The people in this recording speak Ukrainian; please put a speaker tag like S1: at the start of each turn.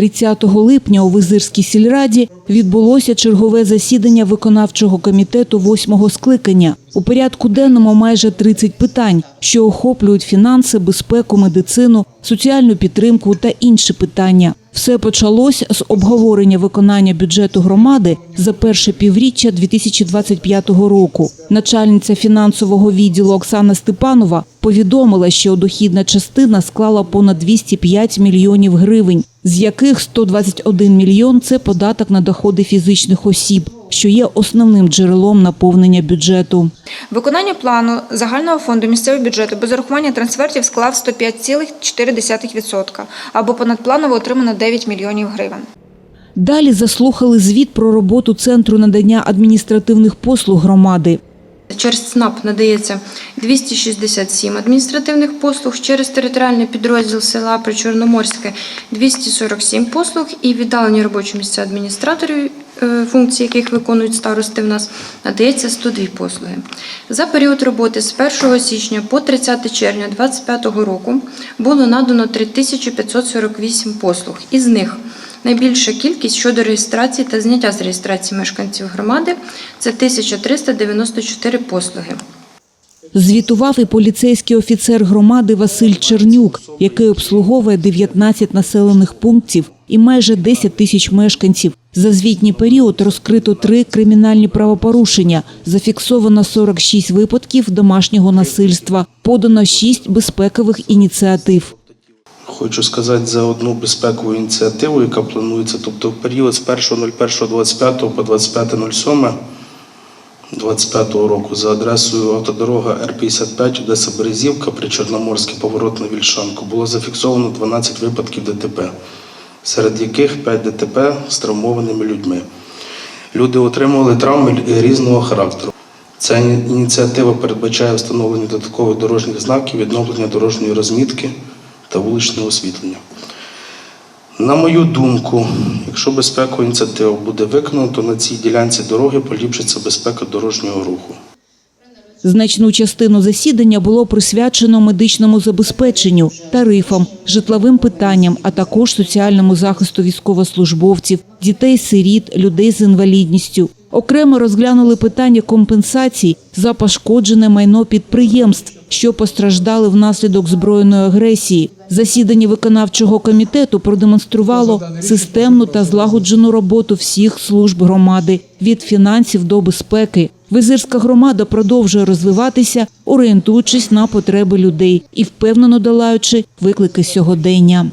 S1: 30 липня у Визирській сільраді відбулося чергове засідання виконавчого комітету восьмого скликання. У порядку денному майже 30 питань, що охоплюють фінанси, безпеку, медицину, соціальну підтримку та інші питання. Все почалось з обговорення виконання бюджету громади за перше півріччя 2025 року. Начальниця фінансового відділу Оксана Степанова повідомила, що дохідна частина склала понад 205 мільйонів гривень, з яких 121 мільйон – це податок на доходи фізичних осіб, що є основним джерелом наповнення бюджету.
S2: Виконання плану загального фонду місцевого бюджету без урахування трансфертів склав 105,4% або понадпланово отримано 9 мільйонів гривень.
S1: Далі заслухали звіт про роботу Центру надання адміністративних послуг громади.
S3: Через ЦНАП надається 267 адміністративних послуг, через територіальний підрозділ села Причорноморське 247 послуг і віддалені робочі місця адміністраторів, е, функції яких виконують старости в нас, надається 102 послуги. За період роботи з 1 січня по 30 червня 2025 року було надано 3548 послуг. Із них Найбільша кількість щодо реєстрації та зняття з реєстрації мешканців громади це 1394 послуги.
S1: Звітував і поліцейський офіцер громади Василь Чернюк, який обслуговує 19 населених пунктів і майже 10 тисяч мешканців. За звітній період розкрито три кримінальні правопорушення, зафіксовано 46 випадків домашнього насильства, подано 6 безпекових ініціатив.
S4: Хочу сказати за одну безпекову ініціативу, яка планується, тобто в період з 1.01.25 по 25.07.25 року за адресою автодорога Р-55 Одеса Березівка при Чорноморській поворот на Вільшанку було зафіксовано 12 випадків ДТП, серед яких 5 ДТП з травмованими людьми. Люди отримували травми різного характеру. Ця ініціатива передбачає встановлення додаткових дорожніх знаків, відновлення дорожньої розмітки та вуличне освітлення. На мою думку, якщо безпекова ініціатива буде виконана, то на цій ділянці дороги поліпшиться безпека дорожнього руху.
S1: Значну частину засідання було присвячено медичному забезпеченню, тарифам, житловим питанням, а також соціальному захисту військовослужбовців, дітей-сиріт, людей з інвалідністю. Окремо розглянули питання компенсацій за пошкоджене майно підприємств, що постраждали внаслідок збройної агресії. Засідання виконавчого комітету продемонструвало системну та злагоджену роботу всіх служб громади від фінансів до безпеки. Визирська громада продовжує розвиватися, орієнтуючись на потреби людей і впевнено долаючи виклики сьогодення.